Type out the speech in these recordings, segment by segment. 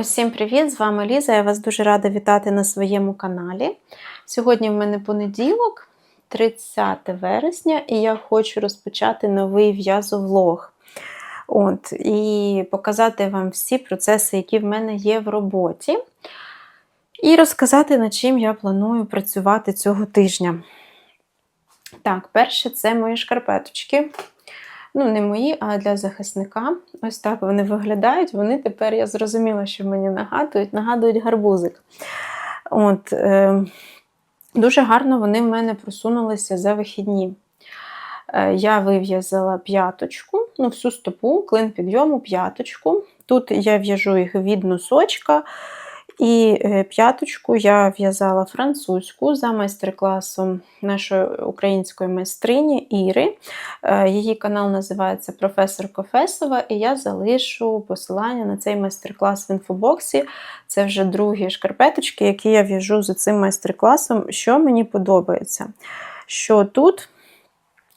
Усім привіт! З вами Ліза. Я вас дуже рада вітати на своєму каналі. Сьогодні в мене понеділок, 30 вересня, і я хочу розпочати новий в'язовлог. От, І показати вам всі процеси, які в мене є в роботі. І розказати, над чим я планую працювати цього тижня. Так, перше, це мої шкарпеточки. Ну, не мої, а для захисника. Ось так вони виглядають. Вони тепер, я зрозуміла, що мені нагадують, нагадують гарбузик. От, е, Дуже гарно вони в мене просунулися за вихідні. Е, Я вив'язала п'яточку, ну, всю стопу, клин підйому, п'яточку. Тут я в'яжу їх від носочка. І е, п'яточку я в'язала французьку за майстер-класом нашої української майстрині Іри. Е, Її канал називається Професор Кофесова, і я залишу посилання на цей майстер-клас в інфобоксі. Це вже другі шкарпеточки, які я в'яжу за цим майстер-класом. Що мені подобається? Що тут,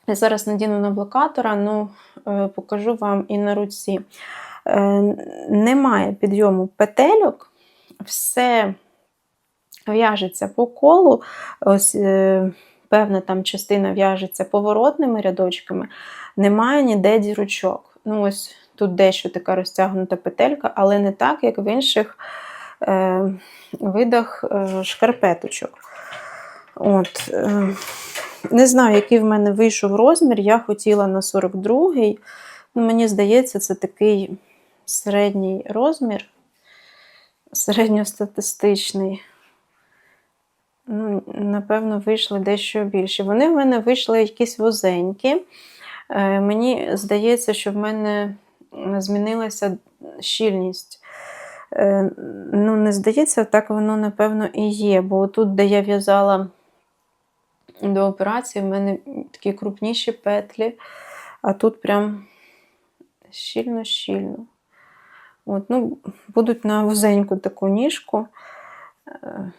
я зараз надіну на блокатора, ну е, покажу вам і на руці. Немає підйому петельок все в'яжеться по колу, ось е, певна там частина в'яжеться поворотними рядочками, немає ніде дірочок. Ну, ось Тут дещо така розтягнута петелька, але не так, як в інших е, видах е, шкарпеточок. От, е, Не знаю, який в мене вийшов розмір. Я хотіла на 42-й. Ну, Мені здається, це такий середній розмір середньостатистичний. Ну, Напевно, вийшли дещо більше. Вони в мене вийшли якісь вузенькі. Е, мені здається, що в мене змінилася щільність. Е, ну, Не здається, так воно, напевно, і є. Бо тут, де я в'язала до операції, в мене такі крупніші петлі, а тут прям щільно-щільно. От, ну, Будуть на вузеньку таку ніжку. Е,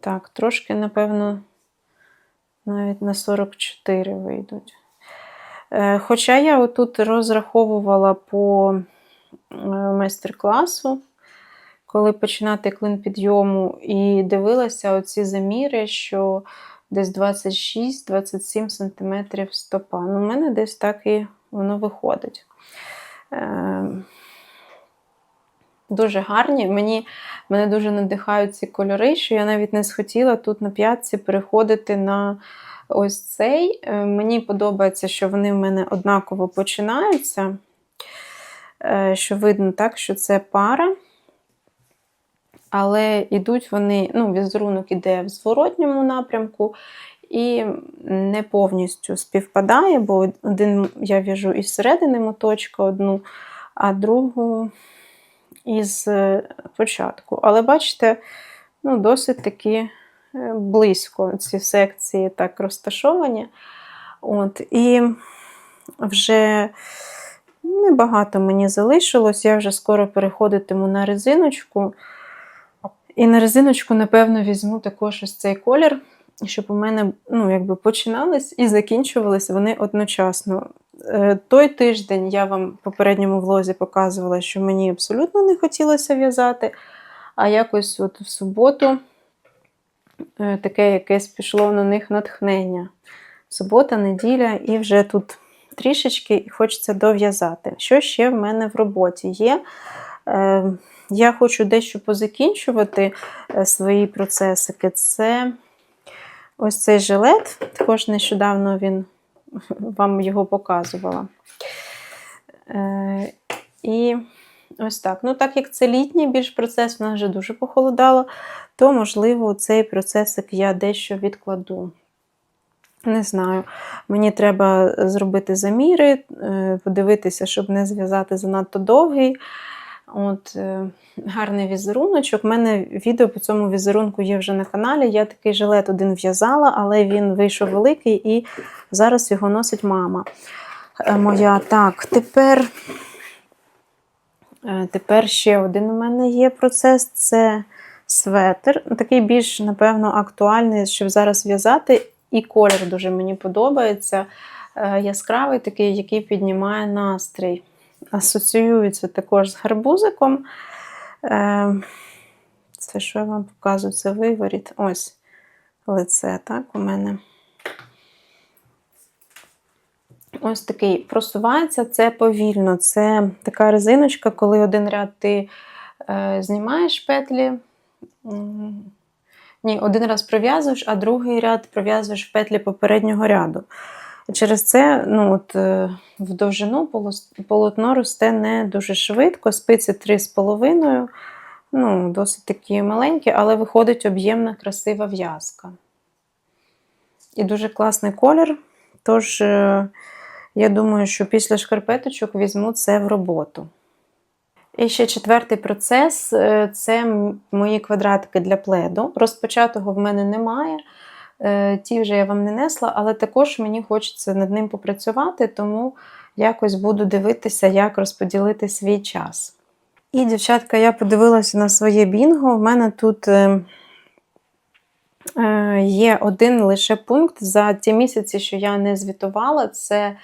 так, трошки, напевно, навіть на 44 вийдуть. Е, хоча я отут розраховувала по е, майстер-класу, коли починати клин підйому, і дивилася оці заміри, що десь 26-27 см стопа. Ну, У мене десь так і воно виходить. Дуже гарні. Мені, Мене дуже надихають ці кольори, що я навіть не схотіла тут на п'ятці переходити на ось цей. Е, мені подобається, що вони в мене однаково починаються. Е, що видно так, що це пара. Але йдуть вони, ну, візерунок іде в зворотньому напрямку і не повністю співпадає, бо один я в'яжу із середини моточка одну, а другу із е, початку. Але бачите, ну, досить таки е, близько ці секції так розташовані. От, І вже небагато мені залишилось, я вже скоро переходитиму на резиночку. І на резиночку, напевно, візьму також ось цей колір, щоб у мене ну, якби починались і закінчувалися вони одночасно. Е, той тиждень я вам в попередньому влозі показувала, що мені абсолютно не хотілося в'язати. А якось от в суботу е, таке якесь пішло на них натхнення. Субота, неділя, і вже тут трішечки хочеться дов'язати. Що ще в мене в роботі є? Е, я хочу дещо позакінчувати свої процесики. Це ось цей жилет. Також нещодавно він вам його показувала. Е, І ось так. Ну, так як це літній більш процес, вона вже дуже похолодало, то, можливо, цей процесик я дещо відкладу. Не знаю, мені треба зробити заміри, е, подивитися, щоб не зв'язати занадто довгий. От, е, Гарний візеруночок. У мене відео по цьому візерунку є вже на каналі. Я такий жилет один в'язала, але він вийшов великий і зараз його носить мама е, моя. Так, тепер е, тепер ще один у мене є процес це светр. Такий більш, напевно, актуальний, щоб зараз в'язати. І колір дуже мені подобається. Яскравий такий, який піднімає настрій асоціюється також з гарбузиком. Е, Це що я вам показую? Це виворіт. Ось лице, так, у мене. Ось такий просувається це повільно. Це така резиночка, коли один ряд ти е, знімаєш петлі. Ні, один раз пров'язуєш, а другий ряд пров'язуєш петлі попереднього ряду. Через це ну, от, е, в довжину полотно росте не дуже швидко, спиці 3,5, ну, досить такі маленькі, але виходить об'ємна, красива в'язка. І дуже класний колір. Тож, е, я думаю, що після шкарпеточок візьму це в роботу. І ще четвертий процес е, це мої квадратики для пледу. Розпочатого в мене немає. Е, Ті вже я вам не несла, але також мені хочеться над ним попрацювати, тому якось буду дивитися, як розподілити свій час. І, дівчатка, я подивилася на своє бінго. В мене тут е, е, є один лише пункт за ті місяці, що я не звітувала. Це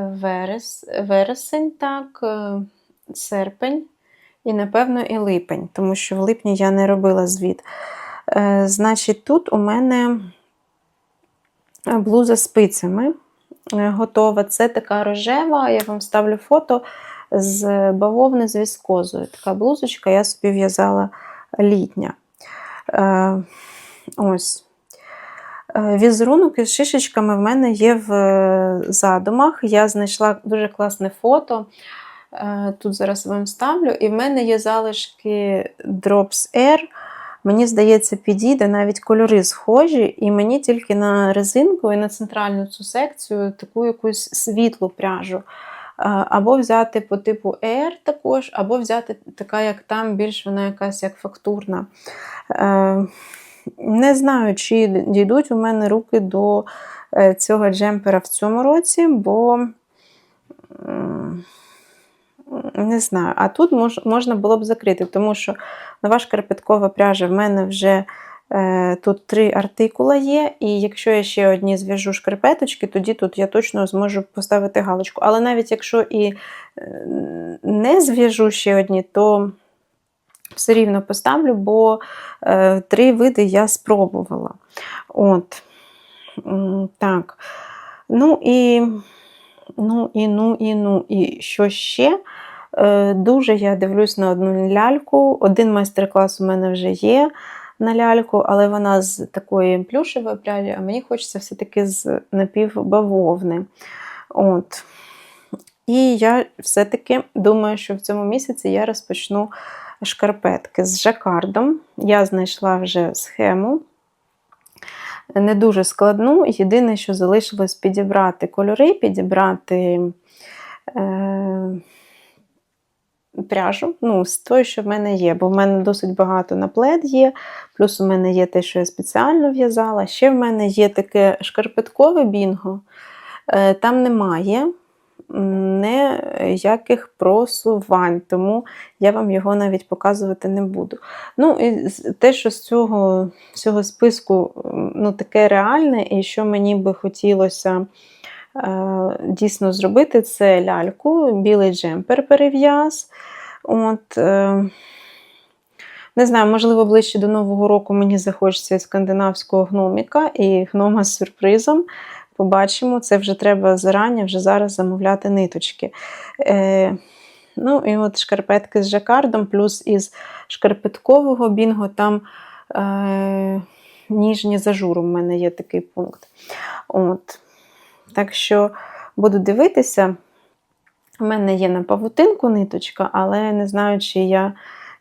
верес, вересень, так, серпень і, напевно, і липень, тому що в липні я не робила звіт. Е, Значить, тут у мене блуза спицями е, готова. Це така рожева, я вам ставлю фото з бавовни з віскозою. Така блузочка, я собі в'язала літня. Е, Ось. Візерунок із шишечками в мене є в задумах. Я знайшла дуже класне фото. Тут зараз вам ставлю. І в мене є залишки Drops Air. Мені здається, підійде навіть кольори схожі, і мені тільки на резинку і на центральну цю секцію таку якусь світлу пряжу. Або взяти по типу Air також, або взяти така, як там, більш вона якась як фактурна. Е, Не знаю, чи дійдуть у мене руки до е, цього джемпера в цьому році, бо не знаю. А тут мож, можна було б закрити, тому що нова шкарпеткова пряжа в мене вже е, тут три артикула є, і якщо я ще одні зв'яжу шкарпеточки, тоді тут я точно зможу поставити галочку. Але навіть якщо і е, не зв'яжу ще одні, то все рівно поставлю, бо е, три види я спробувала. От. Так. Ну і, ну і, ну і, ну і що ще? Е, Дуже я дивлюсь на одну ляльку. Один майстер-клас у мене вже є на ляльку, але вона з такої плюшевої пряжі, а мені хочеться все-таки з напівбавовни. От. І я все-таки думаю, що в цьому місяці я розпочну шкарпетки з жакардом. Я знайшла вже схему. Не дуже складну. Єдине, що залишилось підібрати кольори, підібрати е, пряжу, ну, з тою, що в мене є, бо в мене досить багато наплед є, плюс у мене є те, що я спеціально в'язала. Ще в мене є таке шкарпеткове бінго, Е, там немає ніяких просувань, тому я вам його навіть показувати не буду. Ну, і те, що з цього, цього списку ну, таке реальне, і що мені би хотілося дійсно зробити, це ляльку, білий джемпер перев'яз. От, е, не знаю, можливо, ближче до Нового року мені захочеться скандинавського гноміка і гнома з сюрпризом. Побачимо, це вже треба зарані, вже зараз замовляти ниточки. Е, ну і от шкарпетки з жакардом, плюс із шкарпеткового бінго там е, ніжні з ажуром в мене є такий пункт. От. Так що буду дивитися. У мене є на павутинку ниточка, але не знаю, чи я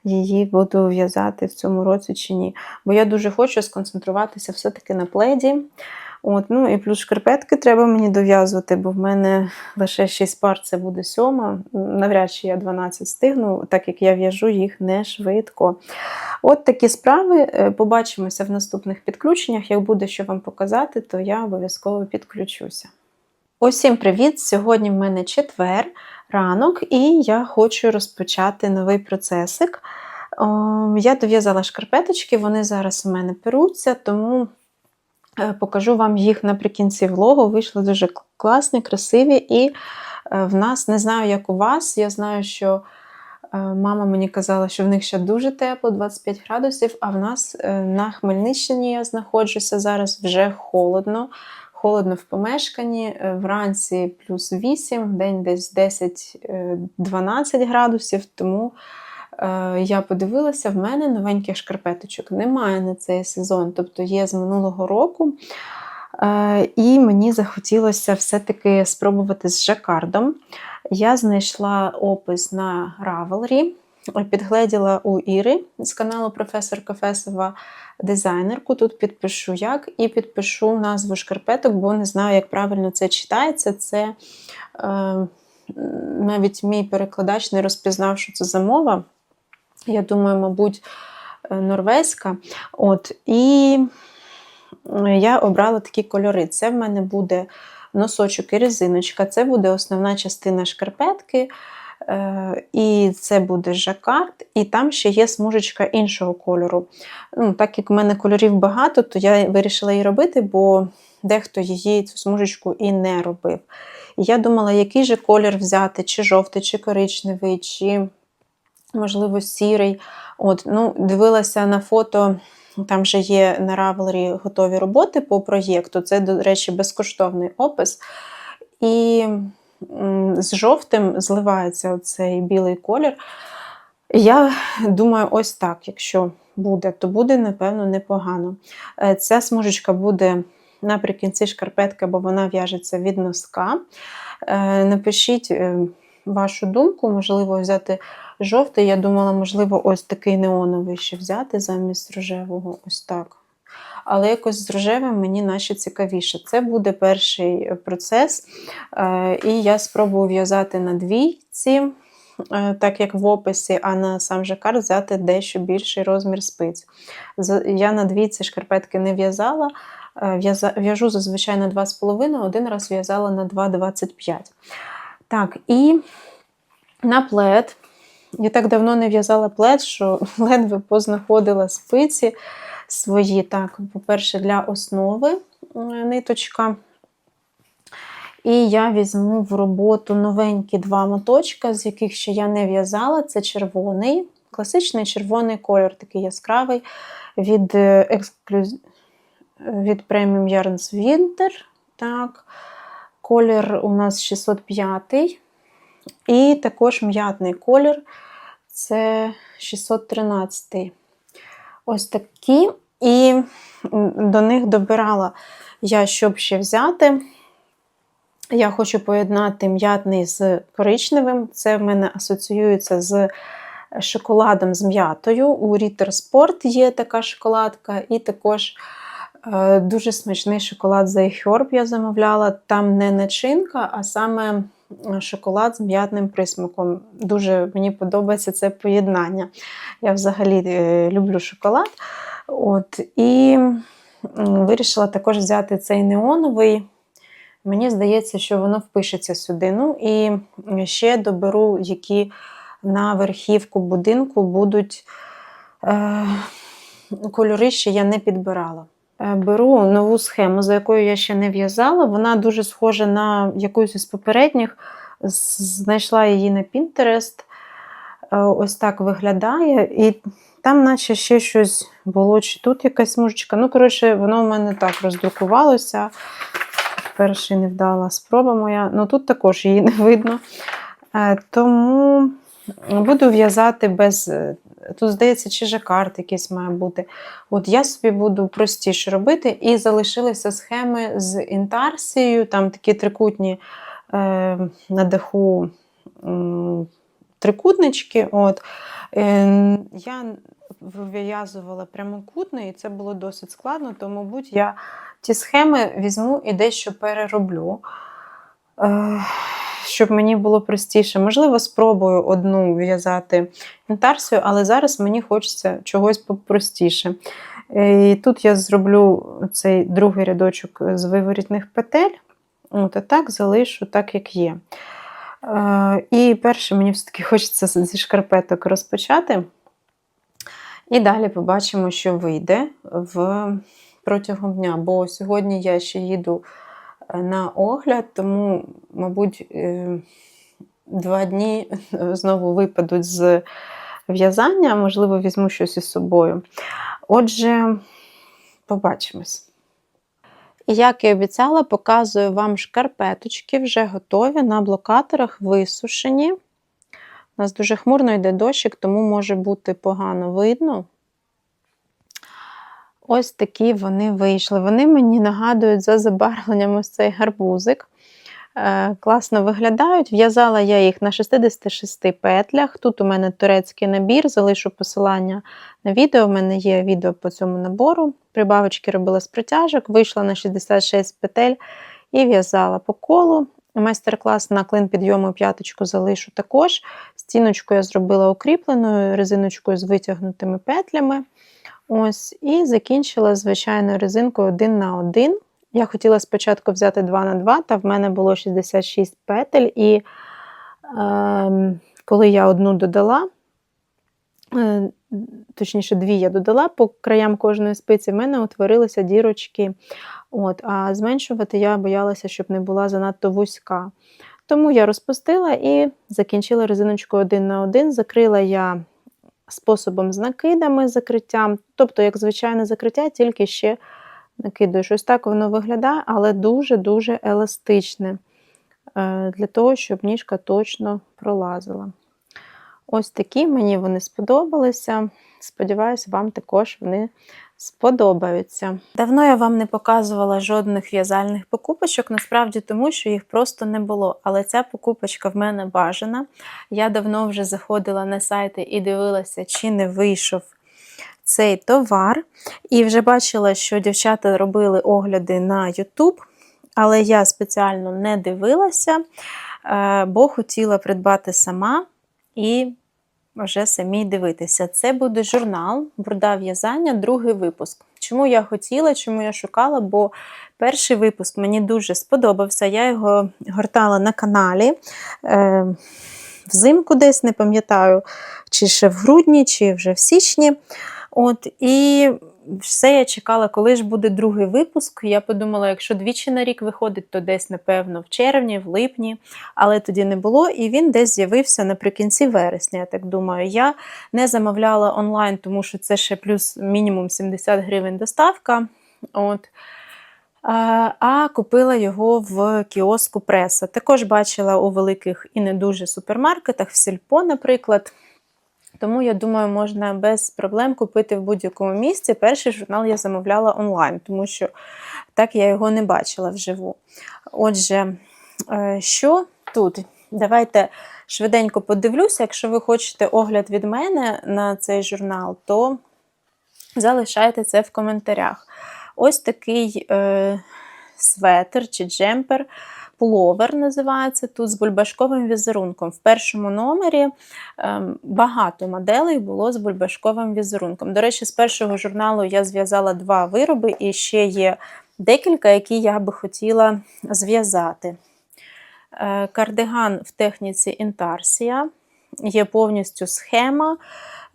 її буду в'язати в цьому році чи ні. Бо я дуже хочу сконцентруватися все-таки на пледі. От, ну і плюс шкарпетки треба мені дов'язувати, бо в мене лише 6 пар, це буде сьома. Навряд чи я 12 стигну, так як я в'яжу їх не швидко. От такі справи. Е, Побачимося в наступних підключеннях. Як буде що вам показати, то я обов'язково підключуся. Усім привіт! Сьогодні в мене четвер, ранок, і я хочу розпочати новий процесик. Я дов'язала шкарпеточки, вони зараз у мене перуться, тому е, покажу вам їх наприкінці влогу. Вийшли дуже класні, красиві, і е, в нас не знаю, як у вас. Я знаю, що Е, Мама мені казала, що в них ще дуже тепло, 25 градусів, а в нас на Хмельниччині я знаходжуся зараз вже холодно. Холодно в помешканні, е, вранці плюс 8, в день десь 10-12 градусів. Тому е, я подивилася, в мене новеньких шкарпеточок немає на цей сезон, тобто є з минулого року. Е, І мені захотілося все-таки спробувати з жакардом. Я знайшла опис на Ravelry, підгледіла у Іри з каналу професор Кафесова дизайнерку. Тут підпишу як і підпишу назву шкарпеток, бо не знаю, як правильно це читається. Це е, навіть мій перекладач не розпізнав, що це за мова. Я думаю, мабуть, е, норвезька. От, І я обрала такі кольори. Це в мене буде носочок і резиночка, це буде основна частина шкарпетки. Е, І це буде жакард, і там ще є смужечка іншого кольору. Ну, Так як в мене кольорів багато, то я вирішила її робити, бо дехто її цю смужечку і не робив. І я думала, який же колір взяти, чи жовтий, чи коричневий, чи, можливо, сірий. От, ну, Дивилася на фото. Там вже є на Ravelry готові роботи по проєкту. Це, до речі, безкоштовний опис. І з жовтим зливається цей білий колір. Я думаю, ось так, якщо буде, то буде, напевно, непогано. Е, ця смужечка буде наприкінці шкарпетки, бо вона в'яжеться від носка. Е, напишіть е, вашу думку, можливо, взяти жовтий. Я думала, можливо, ось такий неоновий ще взяти замість рожевого. Ось так. Але якось з рожевим мені наче цікавіше. Це буде перший процес. І я спробую в'язати на двійці, так як в описі, а на сам жакар взяти дещо більший розмір спиць. Я на двійці шкарпетки не в'язала. В'яжу зазвичай на 2,5, один раз в'язала на 2,25. Так, і на плед. Я так давно не в'язала плед, що ледве познаходила спиці свої. Так, по-перше, для основи ниточка. І я візьму в роботу новенькі два моточка, з яких ще я не в'язала. Це червоний, класичний червоний кольор, такий яскравий від ексклюз... від Premium Yarns Winter. Так. Колір у нас 605. І також м'ятний колір це 613. Ось такі. І до них добирала я, щоб ще взяти. Я хочу поєднати м'ятний з коричневим. Це в мене асоціюється з шоколадом з м'ятою. У Ritter Sport є така шоколадка, і також е, дуже смачний шоколад The Herb я замовляла. Там не начинка, а саме шоколад з м'ятним присмаком. Дуже мені подобається це поєднання. Я взагалі е, люблю шоколад. От, І вирішила також взяти цей неоновий. Мені здається, що воно впишеться сюди. Ну і ще доберу, які на верхівку будинку будуть е, кольори, ще я не підбирала. Е, беру нову схему, за якою я ще не в'язала. Вона дуже схожа на якусь із попередніх. Знайшла її на. Е, ось так виглядає. І там, наче ще щось було, чи тут якась смужечка. Ну, коротше, воно в мене так роздрукувалося. Перший невдала спроба моя. Ну тут також її не видно. Е, тому буду в'язати без. Е, Тут, здається, чи жакард якийсь має бути. От я собі буду простіше робити. І залишилися схеми з інтарсією, там такі трикутні е, на даху м, трикутнички. От. Е, я вив'язувала прямокутно, і це було досить складно, то, мабуть, я ті схеми візьму і дещо перероблю, е, щоб мені було простіше. Можливо, спробую одну в'язати інтарсію, але зараз мені хочеться чогось попростіше. Е, І тут я зроблю цей другий рядочок з виворітних петель. От, а так залишу так, як є. Е, І перше, мені все-таки хочеться зі шкарпеток розпочати. І далі побачимо, що вийде в протягом дня. Бо сьогодні я ще їду на огляд, тому, мабуть, е, два дні знову випадуть з в'язання, можливо, візьму щось із собою. Отже, побачимось. Як і обіцяла, показую вам шкарпеточки, вже готові на блокаторах висушені. У нас дуже хмурно йде дощик, тому може бути погано видно. Ось такі вони вийшли. Вони мені нагадують за забарвленням ось цей гарбузик. Е, класно виглядають. В'язала я їх на 66 петлях. Тут у мене турецький набір, залишу посилання на відео. У мене є відео по цьому набору. Прибавочки робила з притяжок, вийшла на 66 петель і в'язала по колу. Майстер-клас на клин підйому п'яточку залишу також. Стіночку я зробила укріпленою, резиночкою з витягнутими петлями. Ось, І закінчила звичайною резинкою 1 на 1. Я хотіла спочатку взяти 2 на 2, та в мене було 66 петель, і е, коли я одну додала, е, точніше, дві я додала по краям кожної спиці, в мене утворилися дірочки. От, А зменшувати я боялася, щоб не була занадто вузька. Тому я розпустила і закінчила резиночку 1 на 1. Закрила я способом з накидами, закриттям, тобто, як звичайне закриття, тільки ще накидуєш. Ось так воно виглядає, але дуже-дуже еластичне, е, для того, щоб ніжка точно пролазила. Ось такі мені вони сподобалися. Сподіваюся, вам також вони сподобаються. Давно я вам не показувала жодних в'язальних покупочок, насправді тому, що їх просто не було. Але ця покупочка в мене бажана. Я давно вже заходила на сайти і дивилася, чи не вийшов цей товар. І вже бачила, що дівчата робили огляди на YouTube, але я спеціально не дивилася, е, бо хотіла придбати сама і вже самі дивитися. Це буде журнал Бруда в'язання, другий випуск. Чому я хотіла, чому я шукала, бо перший випуск мені дуже сподобався. Я його гортала на каналі. Е, Взимку десь, не пам'ятаю, чи ще в грудні, чи вже в січні. От, І все я чекала, коли ж буде другий випуск. Я подумала, якщо двічі на рік виходить, то десь, напевно, в червні, в липні, але тоді не було. І він десь з'явився наприкінці вересня, я так думаю. Я не замовляла онлайн, тому що це ще плюс мінімум 70 гривень доставка. От. А купила його в кіоску преса. Також бачила у великих і не дуже супермаркетах, в Сільпо, наприклад. Тому, я думаю, можна без проблем купити в будь-якому місці. Перший журнал я замовляла онлайн, тому що так я його не бачила вживу. Отже, е, що тут? Давайте швиденько подивлюся. Якщо ви хочете огляд від мене на цей журнал, то залишайте це в коментарях. Ось такий е, светр чи джемпер. Пуловер називається тут з бульбашковим візерунком. В першому номері ем, багато моделей було з бульбашковим візерунком. До речі, з першого журналу я зв'язала два вироби, і ще є декілька, які я би хотіла зв'язати. Е, кардиган в техніці інтарсія. Є повністю схема.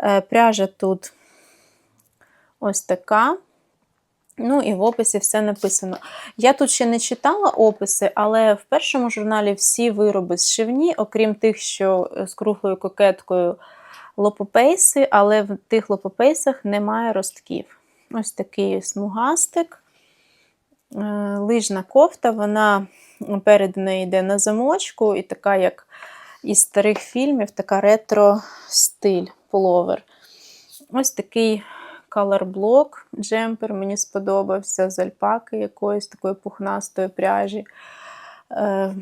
Е, пряжа тут ось така. Ну і в описі все написано. Я тут ще не читала описи, але в першому журналі всі вироби зшивні, окрім тих, що е, з круглою кокеткою лопопейси, але в тих лопопейсах немає ростків. Ось такий смугастик. Е, лижна кофта, вона перед нею йде на замочку, і така, як із старих фільмів, така ретро-стиль пуловер. Ось такий Color Block джемпер мені сподобався з альпаки якоїсь такої пухнастої пряжі. Е,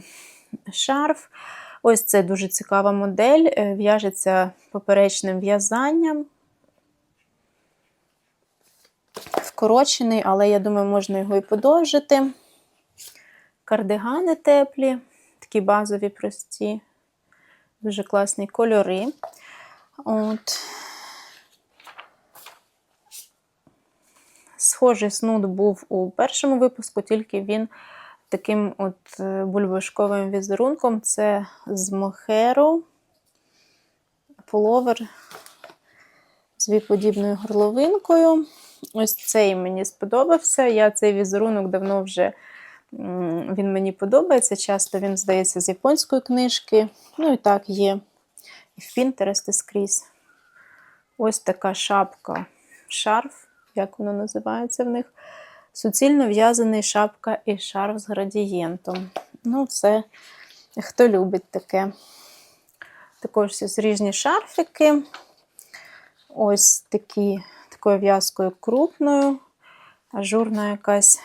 шарф. Ось це дуже цікава модель. Е, в'яжеться поперечним в'язанням. Вкорочений, але я думаю, можна його і подовжити. Кардигани теплі, такі базові прості, дуже класні кольори. От. Схожий снуд був у першому випуску, тільки він таким от е, бульбашковим візерунком це з мохеру, половер з віподібною горловинкою. Ось цей мені сподобався. Я цей візерунок давно вже Він мені подобається. Часто він здається з японської книжки. Ну і так є. І в Pinterest і скрізь. Ось така шапка, шарф, як воно називається в них. Суцільно в'язаний шапка і шарф з градієнтом. Ну, це хто любить таке. Також різні шарфики. Ось такі, такою в'язкою крупною, ажурна якась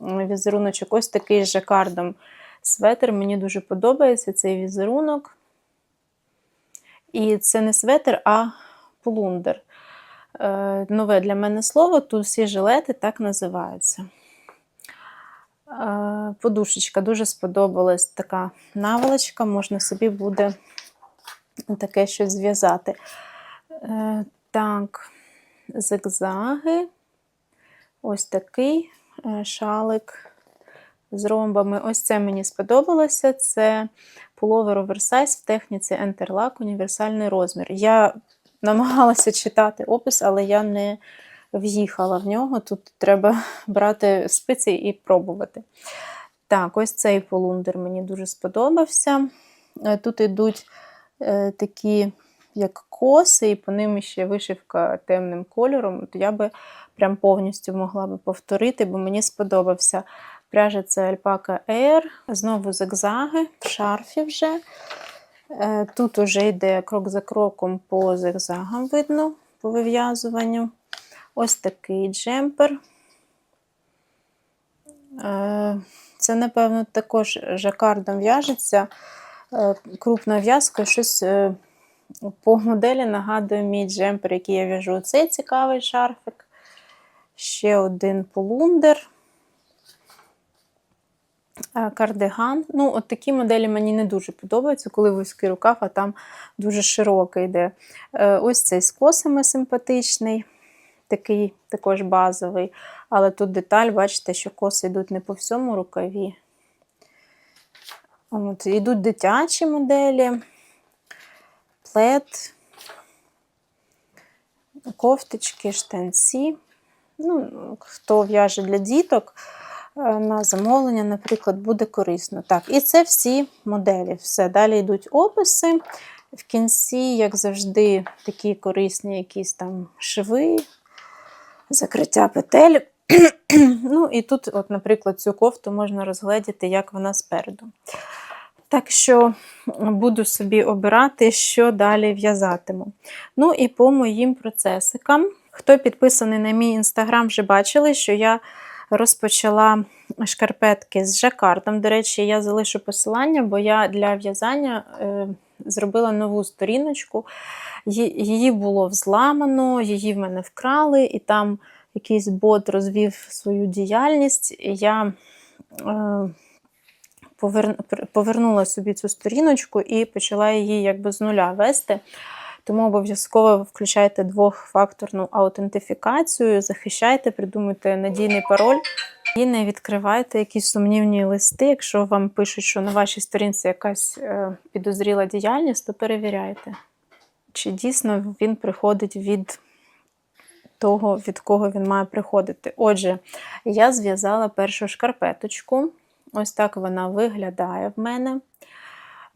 візеруночок. Ось такий з жакардом светр. Мені дуже подобається цей візерунок. І це не светр, а полундер. Е, Нове для мене слово. Тут всі жилети так називаються. Е, Подушечка дуже сподобалась така наволочка, можна собі буде таке щось зв'язати. Е, Так, зигзаги. Ось такий шалик з ромбами. Ось це мені сподобалося. Це пуловер оверсайз в техніці Enterlock універсальний розмір. Я намагалася читати опис, але я не в'їхала в нього. Тут треба брати спиці і пробувати. Так, ось цей полундер мені дуже сподобався. Е, Тут йдуть е, такі, як коси, і по ним ще вишивка темним кольором. От я би прям повністю могла би повторити, бо мені сподобався. Пряжа це Alpaca Air, знову зигзаги, в шарфі вже. Е, Тут уже йде крок за кроком по зигзагам видно, по вив'язуванню. Ось такий джемпер. Е, Це, напевно, також жакардом в'яжеться. Е, Крупна в'язка, щось по моделі нагадує мій джемпер, який я в'яжу. Цей цікавий шарфик. Ще один полундер. Е, Кардиган. Ну, от такі моделі мені не дуже подобаються, коли вузький рукав, а там дуже широкий йде. Е, Ось цей з косами симпатичний, такий також базовий. Але тут деталь, бачите, що коси йдуть не по всьому рукаві. От, Йдуть дитячі моделі, плед, кофточки, штанці. Ну, хто в'яже для діток на замовлення, наприклад, буде корисно. Так, і це всі моделі. Все. Далі йдуть описи. В кінці, як завжди, такі корисні якісь там шви, закриття петель. ну, і тут, от, наприклад, цю кофту можна розгледіти, як вона спереду. Так що буду собі обирати, що далі в'язатиму. Ну і по моїм процесикам. Хто підписаний на мій інстаграм, вже бачили, що я розпочала шкарпетки з жакардом. До речі, я залишу посилання, бо я для в'язання е, зробила нову сторіночку. Її було взламано, її в мене вкрали, і там якийсь бот розвів свою діяльність. І я е, повернула собі цю сторіночку і почала її якби з нуля вести. Тому обов'язково включайте двохфакторну аутентифікацію, захищайте, придумуйте надійний пароль і не відкривайте якісь сумнівні листи. Якщо вам пишуть, що на вашій сторінці якась е, підозріла діяльність, то перевіряйте, чи дійсно він приходить від того, від кого він має приходити. Отже, я зв'язала першу шкарпеточку. Ось так вона виглядає в мене.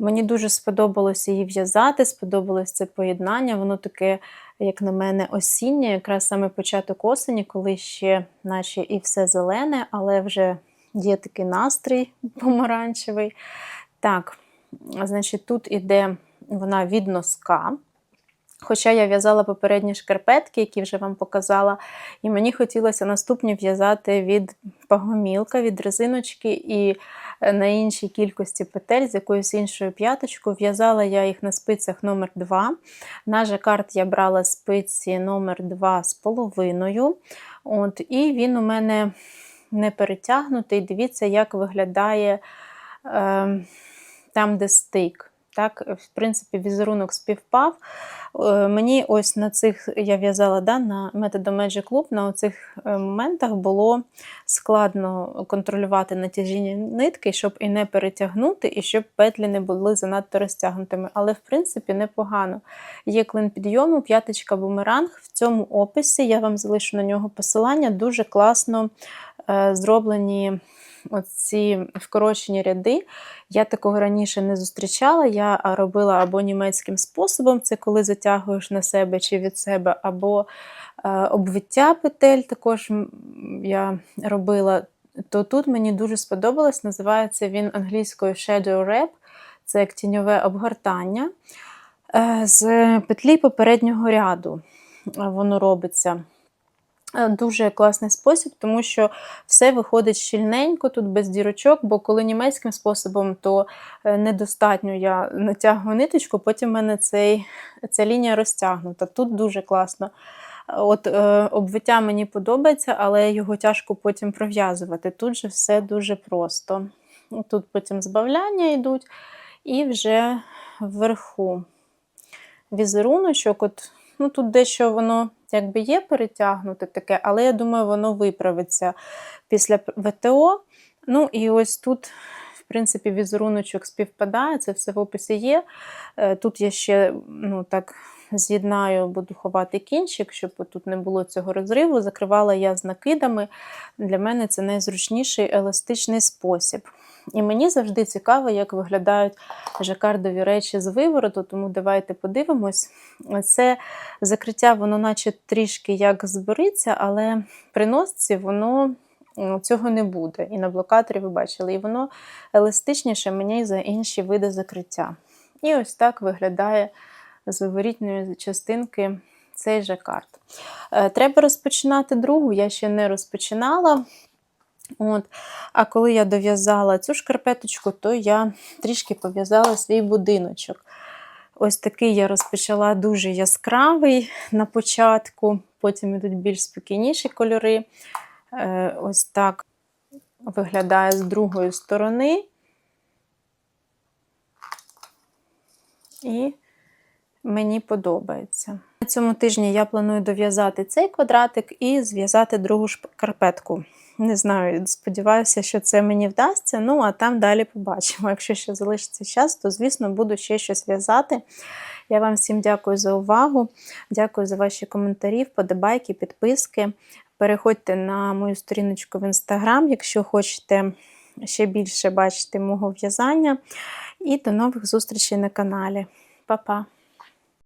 Мені дуже сподобалося її в'язати, сподобалось це поєднання. Воно таке, як на мене, осіннє, якраз саме початок осені, коли ще, наче і все зелене, але вже є такий настрій помаранчевий. Так, значить, тут іде вона від носка. Хоча я в'язала попередні шкарпетки, які вже вам показала, і мені хотілося наступні в'язати від пагомілка, від резиночки і е, на іншій кількості петель з якоюсь іншою п'яточкою. В'язала я їх на спицях номер 2 На жакард я брала спиці номер 2 з половиною. От, і він у мене не перетягнутий. Дивіться, як виглядає е, там, де стик. Так, в принципі, візерунок співпав. Е, Мені ось на цих я в'язала да, на методом Magic Loop, на цих моментах було складно контролювати натяжіння нитки, щоб і не перетягнути, і щоб петлі не були занадто розтягнутими. Але, в принципі, непогано. Є клин підйому, п'яточка бумеранг. В цьому описі я вам залишу на нього посилання. Дуже класно е, зроблені оці вкорочені ряди. Я такого раніше не зустрічала. Я робила або німецьким способом, це коли затягуєш на себе чи від себе, або е, обвиття петель також я робила. То тут мені дуже сподобалось. Називається він англійською Shadow Wrap. Це як тіньове обгортання е, з петлі попереднього ряду. Воно робиться. Е, Дуже класний спосіб, тому що все виходить щільненько, тут без дірочок, бо коли німецьким способом, то е, недостатньо я натягую ниточку, потім в мене цей, ця лінія розтягнута. Тут дуже класно. От е, обвиття мені подобається, але його тяжко потім пров'язувати. Тут же все дуже просто. Тут потім збавляння йдуть, і вже вверху візеруночок. От, ну, тут дещо воно якби є перетягнуте таке, але я думаю, воно виправиться після ВТО. Ну і ось тут, в принципі, візеруночок співпадає, це все в описі є. Е, Тут я ще ну, так з'єднаю, буду ховати кінчик, щоб тут не було цього розриву. Закривала я з накидами. Для мене це найзручніший еластичний спосіб. І мені завжди цікаво, як виглядають жакардові речі з вивороту, тому давайте подивимось. Це закриття, воно наче трішки як збериться, але при носці воно цього не буде. І на блокаторі ви бачили, і воно еластичніше мені за інші види закриття. І ось так виглядає з виворітної частинки цей жакард. Е, Треба розпочинати другу, я ще не розпочинала. От. А коли я дов'язала цю шкарпеточку, то я трішки пов'язала свій будиночок. Ось такий я розпочала дуже яскравий на початку, потім йдуть більш спокійніші кольори. Е, Ось так виглядає з другої сторони. І мені подобається. На цьому тижні я планую дов'язати цей квадратик і зв'язати другу шкарпетку. Не знаю, сподіваюся, що це мені вдасться. Ну, а там далі побачимо. Якщо ще залишиться час, то, звісно, буду ще щось в'язати. Я вам всім дякую за увагу. Дякую за ваші коментарі, вподобайки, підписки. Переходьте на мою сторіночку в інстаграм, якщо хочете ще більше бачити мого в'язання. І до нових зустрічей на каналі. Па-па!